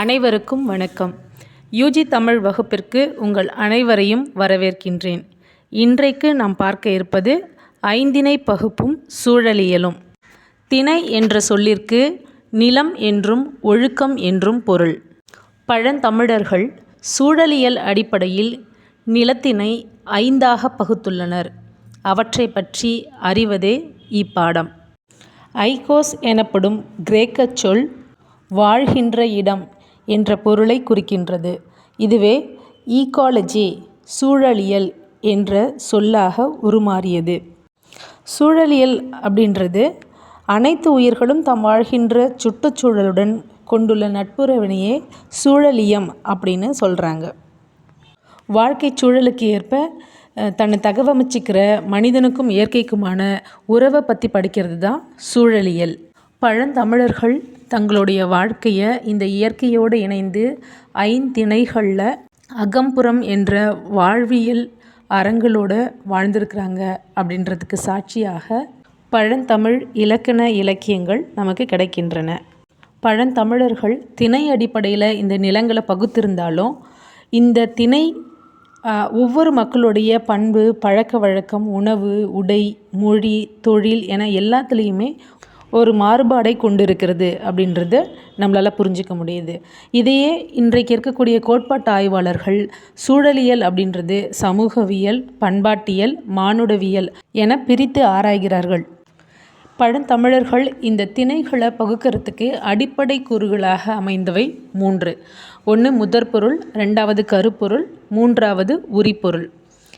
அனைவருக்கும் வணக்கம். யூஜி தமிழ் வகுப்பிற்கு உங்கள் அனைவரையும் வரவேற்கின்றேன். இன்றைக்கு நாம் பார்க்க இருப்பது ஐந்திணை பகுப்பும் சூழலியலும். திணை என்ற சொல்லிற்கு நிலம் என்றும் ஒழுக்கம் என்றும் பொருள். பழந்தமிழர்கள் சூழலியல் அடிப்படையில் நிலத்தினை ஐந்தாக பகுத்துள்ளனர். அவற்றை பற்றி அறிவதே இப்பாடம். ஐகோஸ் எனப்படும் கிரேக்கச் சொல் வாழ்கின்ற இடம் என்ற பொருளை குறிக்கின்றது. இதுவே ஈகாலஜி சூழலியல் என்ற சொல்லாக உருமாறியது. சூழலியல் அப்படின்றது அனைத்து உயிர்களும் தாம் வாழ்கின்ற சுற்றுச்சூழலுடன் கொண்டுள்ள நட்புறவினையே சூழலியம் அப்படின்னு சொல்கிறாங்க வாழ்க்கை சூழலுக்கு ஏற்ப தன்னை தகவமைச்சிக்கிற மனிதனுக்கும் இயற்கைக்குமான உறவை பற்றி படிக்கிறது தான் சூழலியல். பழந்தமிழர்கள் தங்களுடைய வாழ்க்கையை இந்த இயற்கையோடு இணைந்து ஐந்திணைகளில் அகம்புறம் என்ற வாழ்வியல் அறங்களோட வாழ்ந்திருக்கிறாங்க அப்படின்றதுக்கு சாட்சியாக பழந்தமிழ் இலக்கண இலக்கியங்கள் நமக்கு கிடைக்கின்றன. பழந்தமிழர்கள் திணை அடிப்படையில் இந்த நிலங்களை பகுத்திருந்தாலும் இந்த திணை ஒவ்வொரு மக்களுடைய பண்பு பழக்க வழக்கம் உணவு உடை மொழி தொழில் என எல்லாத்துலேயுமே ஒரு மாறுபாடை கொண்டிருக்கிறது அப்படின்றத நம்மளால் புரிஞ்சிக்க முடியுது. இதையே இன்றைக்கு இருக்கக்கூடிய கோட்பாட்டு ஆய்வாளர்கள் சூழலியல் அப்படின்றது சமூகவியல் பண்பாட்டியல் மானுடவியல் என பிரித்து ஆராய்கிறார்கள். பழந்தமிழர்கள் இந்த திணைகளை பகுக்கிறதுக்கு அடிப்படை கூறுகளாக அமைந்தவை மூன்று. ஒன்று முதற்பொருள். ரெண்டாவது கருப்பொருள். மூன்றாவது உரிப்பொருள்.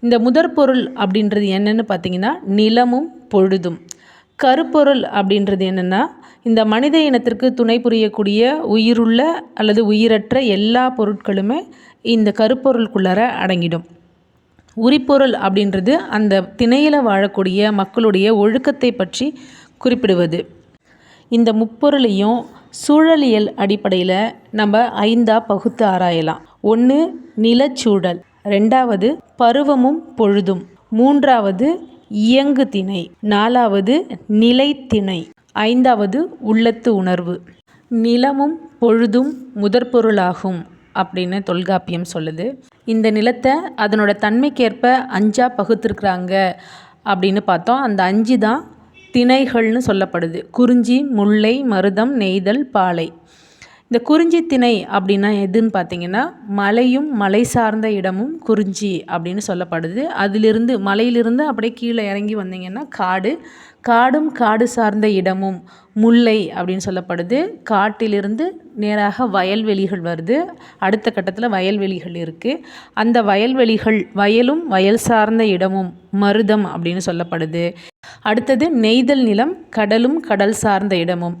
இந்த முதற்பொருள் அப்படின்றது என்னென்னு பார்த்தீங்கன்னா நிலமும் பொழுதும். கருப்பொருள் அப்படின்றது என்னென்னா இந்த மனித இனத்திற்கு துணை புரியக்கூடிய உயிருள்ள அல்லது உயிரற்ற எல்லா பொருட்களுமே இந்த கருப்பொருளுக்குள்ளார அடங்கிடும். உரிப்பொருள் அப்படின்றது அந்த திணையில் வாழக்கூடிய மக்களுடைய ஒழுக்கத்தை பற்றி குறிப்பிடுவது. இந்த முப்பொருளையும் சூழலியல் அடிப்படையில் நம்ம ஐந்தா பகுத்து ஆராயலாம். ஒன்று நிலச்சூழல் ரெண்டாவது பருவமும் பொழுதும் மூன்றாவது இயங்கு திணை நாலாவது நிலைத்திணை. ஐந்தாவது உள்ளத்து உணர்வு. நிலமும் பொழுதும் முதற்பொருளாகும் அப்படின்னு தொல்காப்பியம் சொல்லுது. இந்த நிலத்தை அதனோட தன்மைக்கேற்ப அஞ்சாக பகுத்திருக்கிறாங்க அப்படின்னு பார்த்தோம். அந்த அஞ்சு தான் திணைகள்னு சொல்லப்படுது. குறிஞ்சி முல்லை மருதம் நெய்தல் பாலை. இந்த குறிஞ்சி திணை அப்படின்னா எதுன்னு பார்த்தீங்கன்னா மலையும் மலை சார்ந்த இடமும் குறிஞ்சி அப்படின்னு சொல்லப்படுது. அதிலிருந்து மலையிலிருந்து அப்படியே கீழே இறங்கி வந்தீங்கன்னா காடு. காடும் காடு சார்ந்த இடமும் முல்லை அப்படின்னு சொல்லப்படுது. காட்டிலிருந்து நேராக வயல்வெளிகள் வருது. அடுத்த கட்டத்தில் வயல்வெளிகள் இருக்குது அந்த வயல்வெளிகள் வயலும் வயல் சார்ந்த இடமும் மருதம் அப்படின்னு சொல்லப்படுது. அடுத்தது நெய்தல் நிலம் கடலும் கடல் சார்ந்த இடமும்.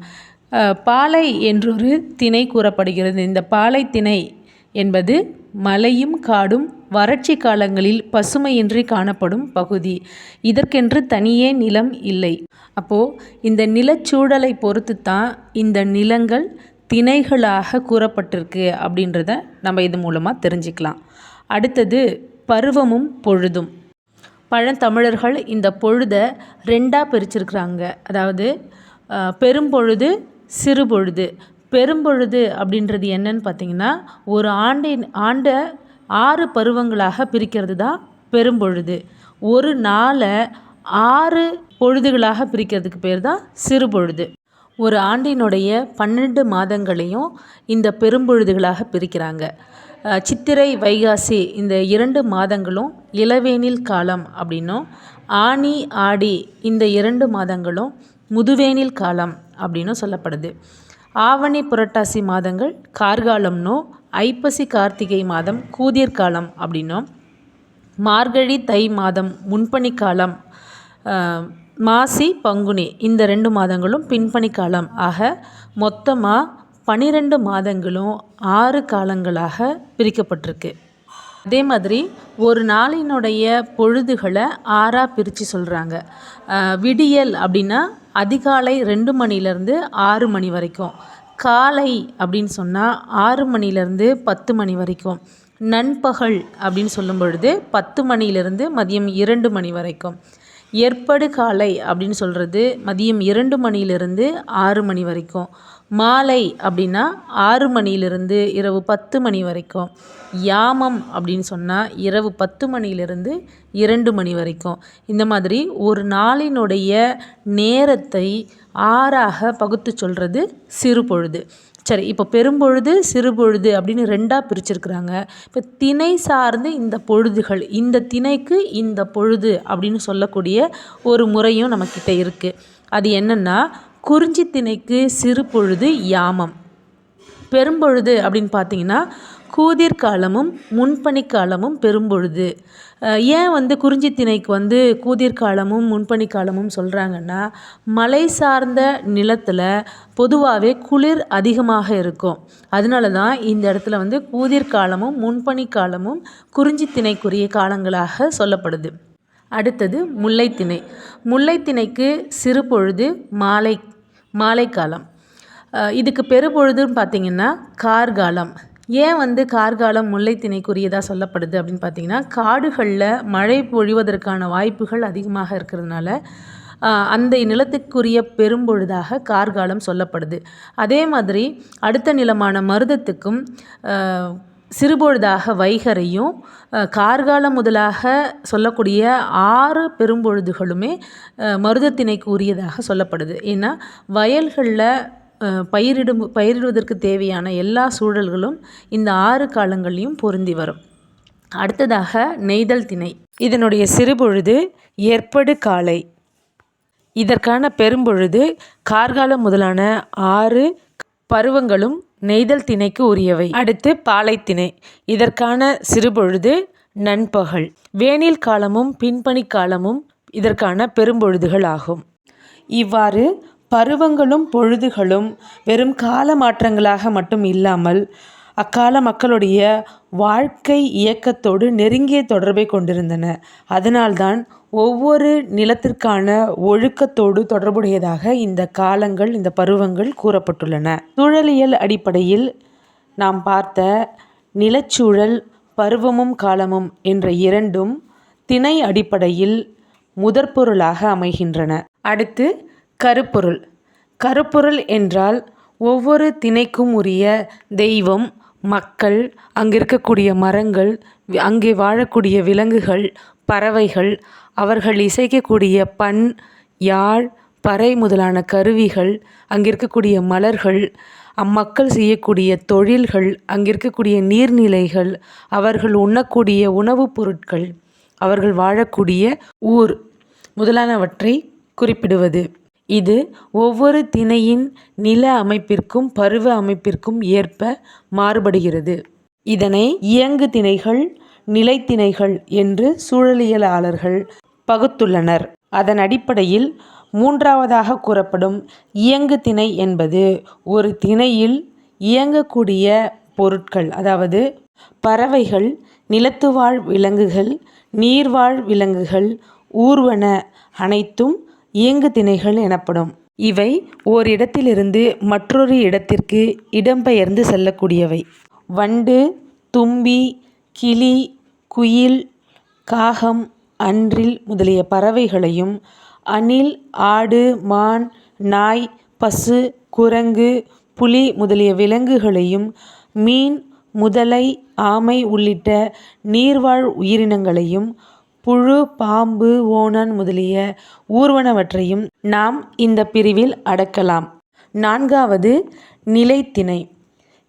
பாலை என்றொரு திணை கூறப்படுகிறது. இந்த பாலை திணை என்பது மலையும் காடும் வறட்சி காலங்களில் பசுமையின்றி காணப்படும் பகுதி. இதற்கென்று தனியே நிலம் இல்லை. அப்போது இந்த நிலச்சூழலை பொறுத்து தான் இந்த நிலங்கள் திணைகளாக கூறப்பட்டிருக்கு அப்படின்றத நம்ம இது மூலமாக தெரிஞ்சுக்கலாம். அடுத்தது பருவமும் பொழுதும். பழந்தமிழர்கள் இந்த பொழுதை ரெண்டாக பிரிச்சிருக்கிறாங்க. அதாவது பெரும்பொழுது சிறுபொழுது பெரும்பொழுது அப்படின்றது என்னன்னு பார்த்தீங்கன்னா ஒரு ஆண்டின் ஆண்டை ஆறு பருவங்களாக பிரிக்கிறது தான் பெரும்பொழுது. ஒரு நாளை ஆறு பொழுதுகளாக பிரிக்கிறதுக்கு பேர் தான் சிறுபொழுது. ஒரு ஆண்டினுடைய பன்னெண்டு மாதங்களையும் இந்த பெரும்பொழுதுகளாக பிரிக்கிறாங்க. சித்திரை வைகாசி இந்த இரண்டு மாதங்களும் இளவேனில் காலம் அப்படின்னும் ஆனி ஆடி இந்த இரண்டு மாதங்களும் முதுவேனில் காலம் அப்படின்னும் சொல்லப்படுது. ஆவணி புரட்டாசி மாதங்கள் கார்காலம்னும் ஐப்பசி கார்த்திகை மாதம் கூதிர் காலம் அப்படின்னும் மார்கழி தை மாதம் முன்பணிக்காலம் காலம் மாசி பங்குனி இந்த ரெண்டு மாதங்களும் பின்பணிக்காலம் காலம் ஆக மொத்தமாக பனிரெண்டு மாதங்களும் ஆறு காலங்களாக பிரிக்கப்பட்டிருக்கு. அதே மாதிரி ஒரு நாளினுடைய பொழுதுகளை ஆறாக பிரித்து சொல்கிறாங்க விடியல் அப்படின்னா அதிகாலை ரெண்டு மணிலேருந்து ஆறு மணி வரைக்கும். காலை அப்படின்னு சொன்னால் ஆறு மணிலேருந்து பத்து மணி வரைக்கும். நண்பகல் அப்படின்னு சொல்லும் பொழுது பத்து மணிலேருந்து மதியம் இரண்டு மணி வரைக்கும். ஏற்படு காலை அப்படின்னு சொல்கிறது மதியம் இரண்டு மணியிலிருந்து ஆறு மணி வரைக்கும். மாலை அப்படின்னா ஆறு மணியிலிருந்து இரவு பத்து மணி வரைக்கும். யாமம் அப்படின்னு சொன்னால் இரவு பத்து மணியிலிருந்து இரண்டு மணி வரைக்கும். இந்த மாதிரி ஒரு நாளினுடைய நேரத்தை ஆறாக பகுத்து சொல்கிறது சிறுபொழுது சரி இப்போ பெரும்பொழுது சிறுபொழுது அப்படின்னு ரெண்டாக பிரிச்சிருக்கிறாங்க. இப்போ திணை சார்ந்து இந்த பொழுதுகள் இந்த திணைக்கு இந்த பொழுது அப்படின்னு சொல்லக்கூடிய ஒரு முறையும் நம்மக்கிட்ட இருக்குது அது என்னென்னா குறிஞ்சி திணைக்கு சிறு பொழுது யாமம். பெரும்பொழுது அப்படின்னு பார்த்தீங்கன்னா கூதிர் காலமும் முன்பனி காலமும் பெரும்பொழுது. ஏன் வந்து குறிஞ்சி திணைக்கு வந்து கூதிர் காலமும் முன்பனி காலமும் சொல்கிறாங்கன்னா மலை சார்ந்த நிலத்தில் பொதுவாகவே குளிர் அதிகமாக இருக்கும். அதனால தான் இந்த இடத்துல வந்து கூதிர் காலமும் முன்பனி காலமும் குறிஞ்சி திணைக்குரிய காலங்களாக சொல்லப்படுது. அடுத்தது முல்லைத்திணை. முல்லைத்திணைக்கு சிறு பொழுது மாலை மாலைக்காலம். இதுக்கு பெருபொழுதுன்னு பார்த்திங்கன்னா கார்காலம். ஏன் வந்து கார்காலம் முல்லைத்திணைக்குரியதாக சொல்லப்படுது அப்படின்னு பார்த்தீங்கன்னா காடுகளில் மழை பொழிவதற்கான வாய்ப்புகள் அதிகமாக இருக்கிறதுனால அந்த நிலத்துக்குரிய பெரும்பொழுதாக கார்காலம் சொல்லப்படுது. அதே மாதிரி அடுத்த நிலமான மருதத்துக்கும் சிறுபொழுதாக வைகரையும் கார்காலம் முதலாக சொல்லக்கூடிய ஆறு பெரும்பொழுதுகளுமே மருதத்திணைக்கு உரியதாக சொல்லப்படுது. ஏன்னா வயல்களில் பயிரிடும் பயிரிடுவதற்கு தேவையான எல்லா சூழல்களும் இந்த ஆறு காலங்களையும் பொருந்தி வரும். அடுத்ததாக நெய்தல் திணை. இதனுடைய சிறுபொழுது ஏற்படு காலை. இதற்கான பெரும்பொழுது கார்காலம் முதலான ஆறு பருவங்களும் நெய்தல் திணைக்கு உரியவை. அடுத்து பாலைத்திணை இதற்கான சிறுபொழுது நண்பகல். வேனில் காலமும் பின்பணி காலமும் இதற்கான பெரும்பொழுதுகள் ஆகும். இவ்வாறு பருவங்களும் பொழுதுகளும் வெறும் கால மாற்றங்களாக மட்டும் இல்லாமல் அக்கால மக்களுடைய வாழ்க்கை இயக்கத்தோடு நெருங்கிய தொடர்பை கொண்டிருந்தன. அதனால்தான் ஒவ்வொரு நிலத்திற்கான ஒழுக்கத்தோடு தொடர்புடையதாக இந்த காலங்கள் இந்த பருவங்கள் கூறப்பட்டுள்ளன. சூழலியல் அடிப்படையில் நாம் பார்த்த நிலச்சூழல் பருவமும் காலமும் என்ற இரண்டும் திணை அடிப்படையில் முதற்பொருளாக அமைகின்றன. அடுத்து கருப்பொருள். கருப்பொருள் என்றால் ஒவ்வொரு திணைக்கும் உரிய தெய்வம் மக்கள் அங்கே இருக்கக்கூடிய மரங்கள் அங்கே வாழக்கூடிய விலங்குகள் பறவைகள் அவர்கள் இசைக்கக்கூடிய பண் யாழ் பறை முதலான கருவிகள் அங்கிருக்கக்கூடிய மலர்கள் அம்மக்கள் செய்யக்கூடிய தொழில்கள் அங்கிருக்கக்கூடிய நீர்நிலைகள் அவர்கள் உண்ணக்கூடிய உணவுப் பொருட்கள் அவர்கள் வாழக்கூடிய ஊர் முதலானவற்றை குறிப்பிடுவது. இது ஒவ்வொரு திணையின் நில அமைப்பிற்கும் பருவ அமைப்பிற்கும் ஏற்ப மாறுபடுகிறது. இதனை இயங்கு திணைகள் நிலைத்திணைகள் என்று சூழலியலாளர்கள் பகுத்துள்ளனர். அதன் அடிப்படையில் மூன்றாவதாக கூறப்படும் இயங்கு திணை என்பது ஒரு திணையில் இயங்கக்கூடிய பொருட்கள் அதாவது பறவைகள் நிலத்துவாழ் விலங்குகள் நீர்வாழ் விலங்குகள் ஊர்வன அனைத்தும் இயங்கு திணைகள் எனப்படும். இவை ஓரிடத்திலிருந்து மற்றொரு இடத்திற்கு இடம்பெயர்ந்து செல்லக்கூடியவை. வண்டு தும்பி கிளி குயில் காகம் அன்றில் முதலிய பறவைகளையும் அணில் ஆடு மான் நாய் பசு குரங்கு புலி முதலிய விலங்குகளையும் மீன் முதலை ஆமை உள்ளிட்ட நீர்வாழ் உயிரினங்களையும் புழு பாம்பு ஓணான் முதலிய ஊர்வனவற்றையும் நாம் இந்த பிரிவில் அடக்கலாம். நான்காவது நிலைத்திணை.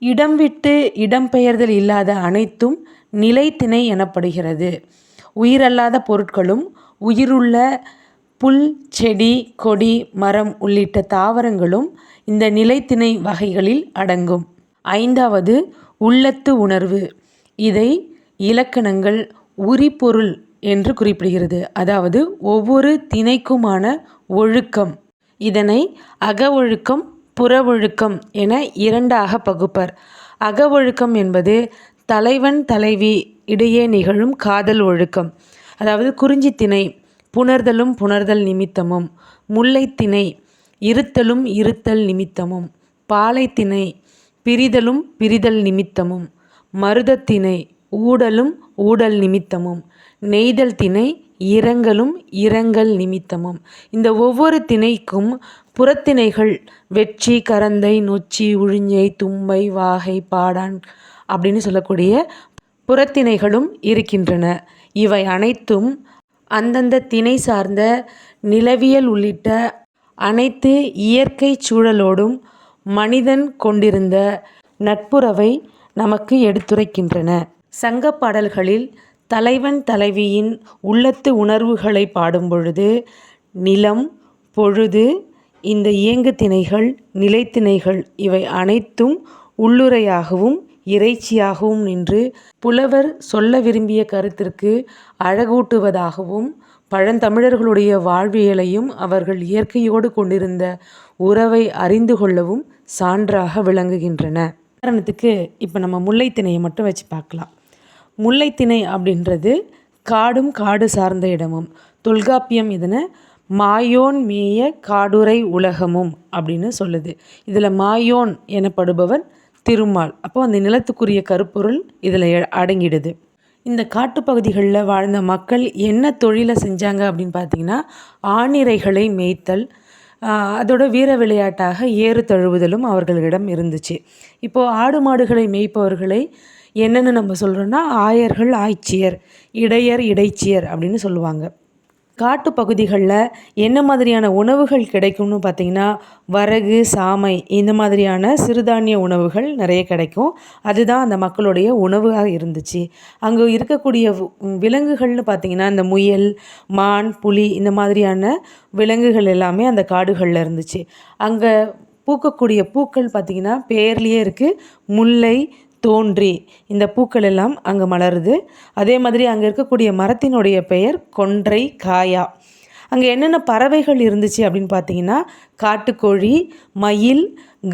இடம் விட்டு இடம்பெயர்தல் இல்லாத அனைத்தும் நிலைத்திணை எனப்படுகிறது. உயிரல்லாத பொருட்களும் உயிருள்ள புல் செடி கொடி மரம் உள்ளிட்ட தாவரங்களும் இந்த நிலைத்திணை வகைகளில் அடங்கும். ஐந்தாவது உள்ளத்து உணர்வு. இதை இலக்கணங்கள் உரிபொருள் என்று குறிப்பிடுகிறது. அதாவது ஒவ்வொரு திணைக்குமான ஒழுக்கம். இதனை அக ஒழுக்கம் புற ஒழுக்கம் என இரண்டாக பகுப்பர். அக ஒழுக்கம் என்பது தலைவன் தலைவி இடையே நிகழும் காதல் ஒழுக்கம். அதாவது குறிஞ்சி திணை புணர்தலும் புணர்தல் நிமித்தமும். முல்லைத்திணை இருத்தலும் இருத்தல் நிமித்தமும். பாலைத்திணை பிரிதலும் பிரிதல் நிமித்தமும். மருதத்திணை ஊடலும் ஊடல் நிமித்தமும். நெய்தல் திணை இரங்கலும் இரங்கல் நிமித்தமும். இந்த ஒவ்வொரு திணைக்கும் புறத்திணைகள் வெற்றி கரந்தை நொச்சி உழிஞ்சை தும்பை வாகை பாடான் அப்படின்னு சொல்லக்கூடிய புறத்திணைகளும் இருக்கின்றன. இவை அனைத்தும் அந்தந்த திணை சார்ந்த நிலவியல் உள்ளிட்ட அனைத்து இயற்கை சூழலோடும் மனிதன் கொண்டிருந்த நட்புறவை நமக்கு எடுத்துரைக்கின்றன. சங்க பாடல்களில் தலைவன் தலைவியின் உள்ளத்து உணர்வுகளை பாடும்பொழுது நிலம் பொழுது இந்த இயங்கு திணைகள் நிலைத்திணைகள் இவை அனைத்தும் உள்ளுரையாகவும் இறைச்சியாகவும் நின்று புலவர் சொல்ல விரும்பிய கருத்திற்கு அழகூட்டுவதாகவும் பழந்தமிழர்களுடைய வாழ்வியலையும் அவர்கள் இயற்கையோடு கொண்டிருந்த உறவை அறிந்து கொள்ளவும் சான்றாக விளங்குகின்றன. உதாரணத்துக்கு இப்போ நம்ம முல்லைத்திணையை மட்டும் வச்சு பார்க்கலாம். முல்லைத்திணை அப்படின்றது காடும் காடு சார்ந்த இடமும் தொல்காப்பியம் இதனை மாயோன் மேய காடுரை உலகமும் அப்படின்னு சொல்லுது. இதில் மாயோன் எனப்படுபவன் திருமால். அப்போ அந்த நிலத்துக்குரிய கருப்பொருள் இதில் அடங்கிடுது. இந்த காட்டுப்பகுதிகளில் வாழ்ந்த மக்கள் என்ன தொழிலை செஞ்சாங்க அப்படின்னு பார்த்தீங்கன்னா ஆணிரைகளை மேய்த்தல் அதோட வீர விளையாட்டாக ஏறு தழுவுதலும் அவர்களிடம் இருந்துச்சு. இப்போது ஆடு மாடுகளை மேய்ப்பவர்களை என்னென்னு நம்ம சொல்கிறோன்னா ஆயர்கள் ஆய்ச்சியர் இடையர் இடைச்சியர் அப்படின்னு சொல்லுவாங்க. காட்டு பகுதிகளில் என்ன மாதிரியான உணவுகள் கிடைக்கும்னு பார்த்திங்கன்னா வரகு சாமை இந்த மாதிரியான சிறுதானிய உணவுகள் நிறைய கிடைக்கும். அதுதான் அந்த மக்களுடைய உணவாக இருந்துச்சு. அங்கே இருக்கக்கூடிய விலங்குகள்னு பார்த்திங்கன்னா இந்த முயல் மான் புலி இந்த மாதிரியான விலங்குகள் எல்லாமே அந்த காடுகளில் இருந்துச்சு. அங்கே பூக்கக்கூடிய பூக்கள் பார்த்திங்கன்னா பேர்லேயே இருக்குது முல்லை தோன்றி இந்த பூக்கள் எல்லாம் அங்கே மலருது. அதே மாதிரி அங்கே இருக்கக்கூடிய மரத்தினுடைய பெயர் கொன்றை காயா. அங்கே என்னென்ன பறவைகள் இருந்துச்சு அப்படின்னு பார்த்தீங்கன்னா காட்டுக்கோழி மயில்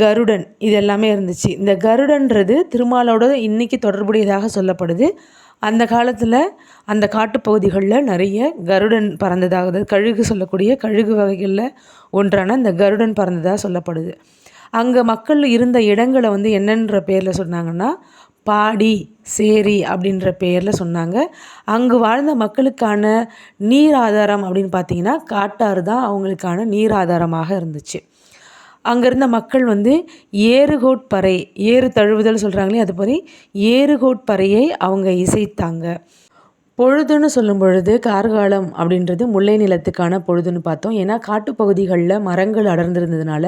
கருடன் இது எல்லாமே இருந்துச்சு. இந்த கருடன்றது திருமாலோட இன்றைக்கி தொடர்புடையதாக சொல்லப்படுது. அந்த காலத்தில் அந்த காட்டுப்பகுதிகளில் நிறைய கருடன் பறந்ததாக கழுகு சொல்லக்கூடிய கழுகு வகைகளில் ஒன்றான இந்த கருடன் பறந்ததாக சொல்லப்படுது. அங்கே மக்கள் இருந்த இடங்களை வந்து என்னன்ற பேரில் சொன்னாங்கன்னா பாடி சேரி அப்படின்ற பெயரில் சொன்னாங்க. அங்கு வாழ்ந்த மக்களுக்கான நீர் ஆதாரம் அப்படின்னு பார்த்தீங்கன்னா காட்டாறு தான் அவங்களுக்கான நீர் ஆதாரமாக இருந்துச்சு. அங்கே இருந்த மக்கள் வந்து ஏறுகோட்பறை ஏறு தழுவுதல் சொல்கிறாங்களே அது மாதிரி ஏறுகோட்பறையை அவங்க இசைத்தாங்க. பொழுதுன்னு சொல்லும் பொழுது கார்காலம் அப்படின்றது முல்லை நிலத்துக்கான பொழுதுன்னு பார்த்தோம். ஏன்னா காட்டுப்பகுதிகளில் மரங்கள் அடர்ந்திருந்ததுனால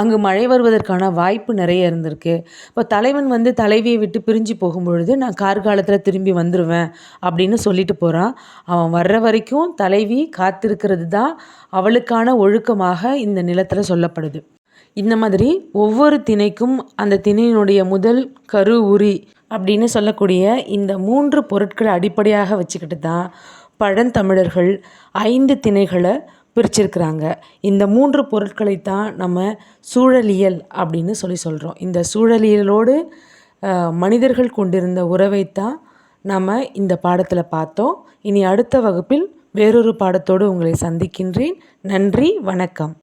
அங்கு மழை வருவதற்கான வாய்ப்பு நிறைய இருந்திருக்கு. இப்போ தலைவன் வந்து தலைவியை விட்டு பிரிஞ்சு போகும்பொழுது நான் கார்காலத்தில் திரும்பி வந்துடுவேன் அப்படின்னு சொல்லிட்டு போகிறான் அவன் வர்ற வரைக்கும் தலைவி காத்திருக்கிறது தான் அவளுக்கான ஒழுக்கமாக இந்த நிலத்தில் சொல்லப்படுது. இந்த மாதிரி ஒவ்வொரு திணைக்கும் அந்த திணையினுடைய முதல் கரு உரி அப்படின்னு சொல்லக்கூடிய இந்த மூன்று பொருட்களை அடிப்படையாக வச்சுக்கிட்டு தான் பழந்தமிழர்கள் ஐந்து திணைகளை பிரிச்சிருக்கிறாங்க. இந்த மூன்று பொருட்களை தான் நம்ம சூழலியல் அப்படின்னு சொல்லி சொல்கிறோம் இந்த சூழலியலோடு மனிதர்கள் கொண்டிருந்த உறவைத்தான் நம்ம இந்த பாடத்தில் பார்த்தோம். இனி அடுத்த வகுப்பில் வேறொரு பாடத்தோடு உங்களை சந்திக்கின்றேன். நன்றி வணக்கம்.